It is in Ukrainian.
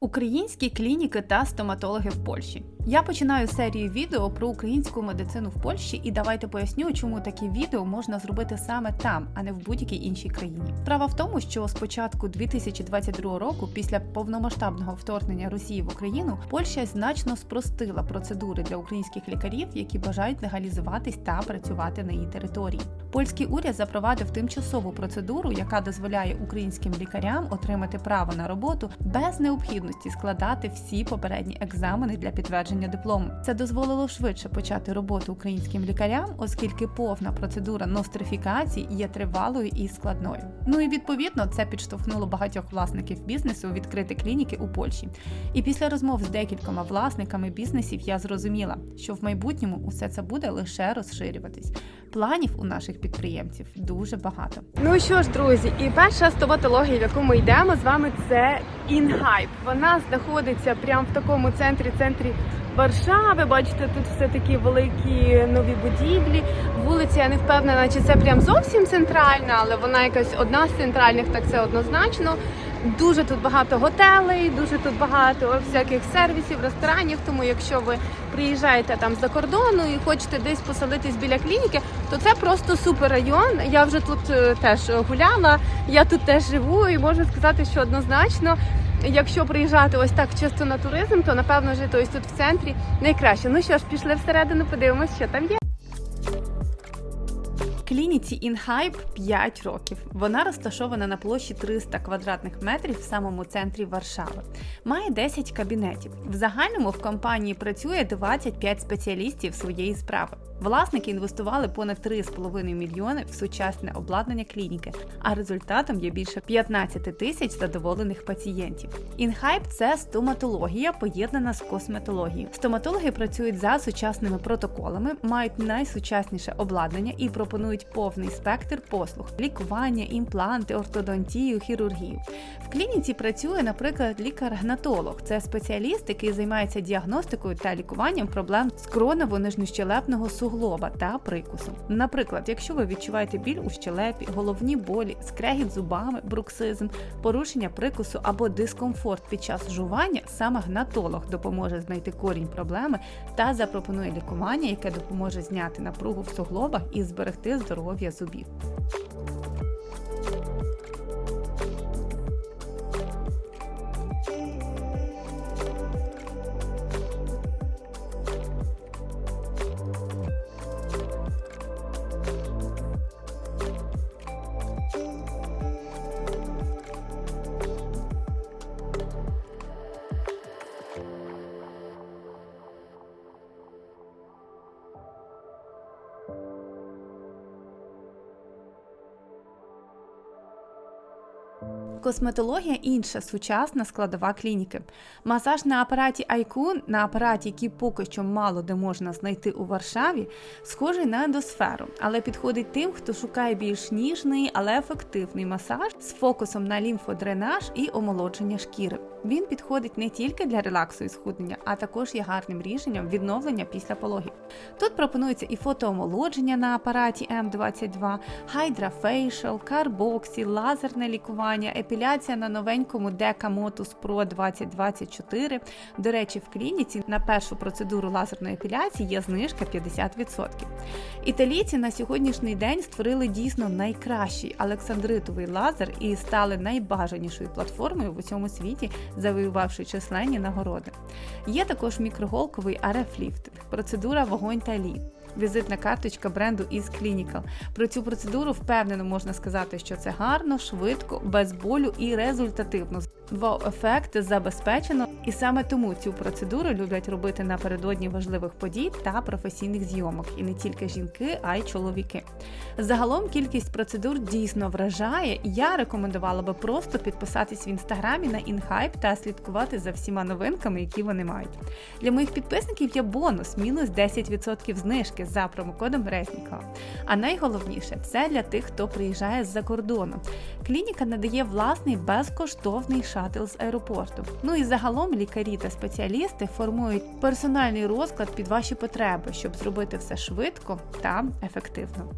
Українські клініки та стоматологи в Польщі. Я починаю серію відео про українську медицину в Польщі, і давайте поясню, чому такі відео можна зробити саме там, а не в будь-якій іншій країні. Справа в тому, що з початку 2022 року, після повномасштабного вторгнення Росії в Україну, Польща значно спростила процедури для українських лікарів, які бажають легалізуватись та працювати на її території. Польський уряд запровадив тимчасову процедуру, яка дозволяє українським лікарям отримати право на роботу без необхідності складати всі попередні екзамени для підтвердження диплому. Це дозволило швидше почати роботу українським лікарям, оскільки повна процедура нострифікації є тривалою і складною. Ну і відповідно це підштовхнуло багатьох власників бізнесу відкрити клініки у Польщі. І після розмов з декількома власниками бізнесів я зрозуміла, що в майбутньому усе це буде лише розширюватись. Планів у наших підприємців дуже багато. Ну що ж, друзі, і перша стоматологія, в яку ми йдемо з вами, це InHype. Вона знаходиться прямо в такому центрі, центрі Варшави. Бачите, тут все такі великі нові будівлі. Вулиця, я не впевнена, чи це прям зовсім центральна, але вона якась одна з центральних, так це однозначно. Дуже тут багато готелей, дуже тут багато всяких сервісів, ресторанів. Тому якщо ви приїжджаєте там за кордону і хочете десь поселитись біля клініки, то це просто супер район. Я вже тут е, теж гуляла, я тут теж живу і можу сказати, що однозначно. Якщо приїжджати ось так чисто на туризм, то напевно жити ось тут в центрі найкраще. Ну що ж, пішли всередину, подивимось, що там є. Клініці InHype 5 років. Вона розташована на площі 300 квадратних метрів в самому центрі Варшави. Має 10 кабінетів. В загальному в компанії працює 25 спеціалістів своєї справи. Власники інвестували понад 3,5 мільйони в сучасне обладнання клініки, а результатом є більше 15 тисяч задоволених пацієнтів. InHype – це стоматологія, поєднана з косметологією. Стоматологи працюють за сучасними протоколами, мають найсучасніше обладнання і пропонують повний спектр послуг: лікування, імпланти, ортодонтію, хірургію. В клініці працює, наприклад, лікар-гнатолог. Це спеціаліст, який займається діагностикою та лікуванням проблем скроново-нижньощелепного суглоба та прикусу. Наприклад, якщо ви відчуваєте біль у щелепі, головні болі, скрегіт зубами, бруксизм, порушення прикусу або дискомфорт під час жування, саме гнатолог допоможе знайти корінь проблеми та запропонує лікування, яке допоможе зняти напругу в суглобах і зберегти здоров'я зубів. you Косметологія інша сучасна складова клініки. Масаж на апараті Айкун, на апараті, який поки що мало де можна знайти у Варшаві, схожий на ендосферу, але підходить тим, хто шукає більш ніжний, але ефективний масаж з фокусом на лімфодренаж і омолодження шкіри. Він підходить не тільки для релаксу і схуднення, а також є гарним рішенням відновлення після пологів. Тут пропонується і фотоомолодження на апараті М22, Hydra Facial, карбоксі, лазерне лікування, епіляція на новенькому Deca Motus Pro 2024. До речі, в клініці на першу процедуру лазерної епіляції є знижка 50%. Італійці на сьогоднішній день створили дійсно найкращий олександритовий лазер і стали найбажанішою платформою в усьому світі, завоювавши численні нагороди. Є також мікроголковий RF-ліфтинг, процедура вогонь та лід. Візитна карточка бренду із Clinical. Про цю процедуру впевнено можна сказати, що це гарно, швидко, без болю і результативно. Вау-ефект забезпечено, і саме тому цю процедуру люблять робити напередодні важливих подій та професійних зйомок, і не тільки жінки, а й чоловіки. Загалом кількість процедур дійсно вражає. Я рекомендувала би просто підписатись в інстаграмі на InHype та слідкувати за всіма новинками, які вони мають. Для моїх підписників є бонус мінус 10% знижки за промокодом Резнікова. А найголовніше це для тих, хто приїжджає з-за кордону. Клініка надає власний безкоштовний шатл з аеропорту. Ну і загалом лікарі та спеціалісти формують персональний розклад під ваші потреби, щоб зробити все швидко та ефективно.